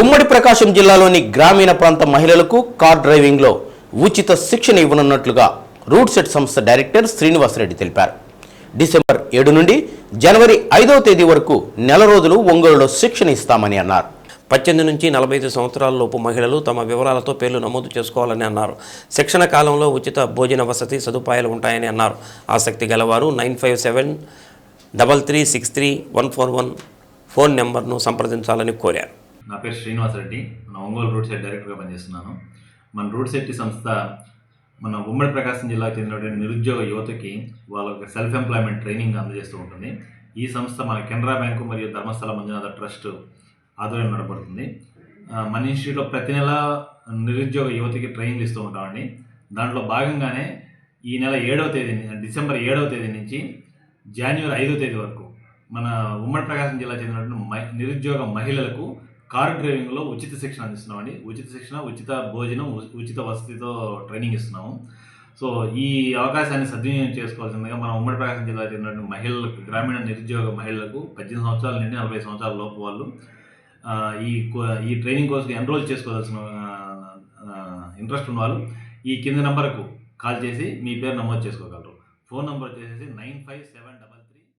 ఉమ్మడి ప్రకాశం జిల్లాలోని గ్రామీణ ప్రాంత మహిళలకు కార్ డ్రైవింగ్లో ఉచిత శిక్షణ ఇవ్వనున్నట్లుగా రూట్ సెట్ సంస్థ డైరెక్టర్ శ్రీనివాసరెడ్డి తెలిపారు. డిసెంబర్ ఏడు నుండి జనవరి ఐదవ తేదీ వరకు నెల రోజులు ఒంగోలులో శిక్షణ ఇస్తామని అన్నారు. పద్దెనిమిది నుంచి నలభై ఐదు సంవత్సరాల లోపు మహిళలు తమ వివరాలతో పేర్లు నమోదు చేసుకోవాలని అన్నారు. శిక్షణ కాలంలో ఉచిత భోజన వసతి సదుపాయాలు ఉంటాయని అన్నారు. ఆసక్తి గలవారు nine five seven double three six three one four one phone నెంబర్ను సంప్రదించాలని కోరారు. నా పేరు శ్రీనివాస్ రెడ్డి. మన ఒంగోలు రూట్ సైడ్ డైరెక్టర్గా పనిచేస్తున్నాను. మన రూట్ సెట్టి సంస్థ మన ఉమ్మడి ప్రకాశం జిల్లాకు చెందినటువంటి నిరుద్యోగ యువతకి వాళ్ళకి సెల్ఫ్ ఎంప్లాయ్మెంట్ ట్రైనింగ్ అందజేస్తూ ఉంటుంది. ఈ సంస్థ మన కెనరా బ్యాంకు మరియు ధర్మస్థల మంజునాథ ట్రస్ట్ ఆధ్వర్యం నడపడుతుంది మన ఇన్స్టిట్యూట్లో ప్రతి నెల నిరుద్యోగ యువతకి ట్రైనింగ్ ఇస్తూ ఉంటామండి. దాంట్లో భాగంగానే ఈ నెల ఏడవ తేదీ డిసెంబర్ ఏడవ తేదీ నుంచి జనవరి ఐదవ తేదీ వరకు మన ఉమ్మడి ప్రకాశం జిల్లా చెందినటువంటి మహి- నిరుద్యోగ మహిళలకు కారు డ్రైవింగ్లో ఉచిత శిక్షణ అందిస్తున్నామండి ఉచిత శిక్షణ ఉచిత భోజనం ఉచిత వసతితో ట్రైనింగ్ ఇస్తున్నాము. సో ఈ అవకాశాన్ని సద్వినియోగం చేసుకోవాల్సిందిగా మన ఉమ్మడి ప్రకాశం జిల్లా చెందినటువంటి మహిళలకు గ్రామీణ నిరుద్యోగ మహిళలకు పద్దెనిమిది సంవత్సరాల నుండి నలభై సంవత్సరాల లోపు వాళ్ళు ఈ కో- ఈ ట్రైనింగ్ కోర్సుకి ఎన్రోల్ చేసుకోవాల్సిన ఇంట్రెస్ట్ ఉన్న వాళ్ళు ఈ కింది నెంబర్కు కాల్ చేసి మీ పేరు నమోదు చేసుకోగలరు. ఫోన్ నెంబర్ వచ్చేసి నైన్ ఫైవ్ సెవెన్ డబల్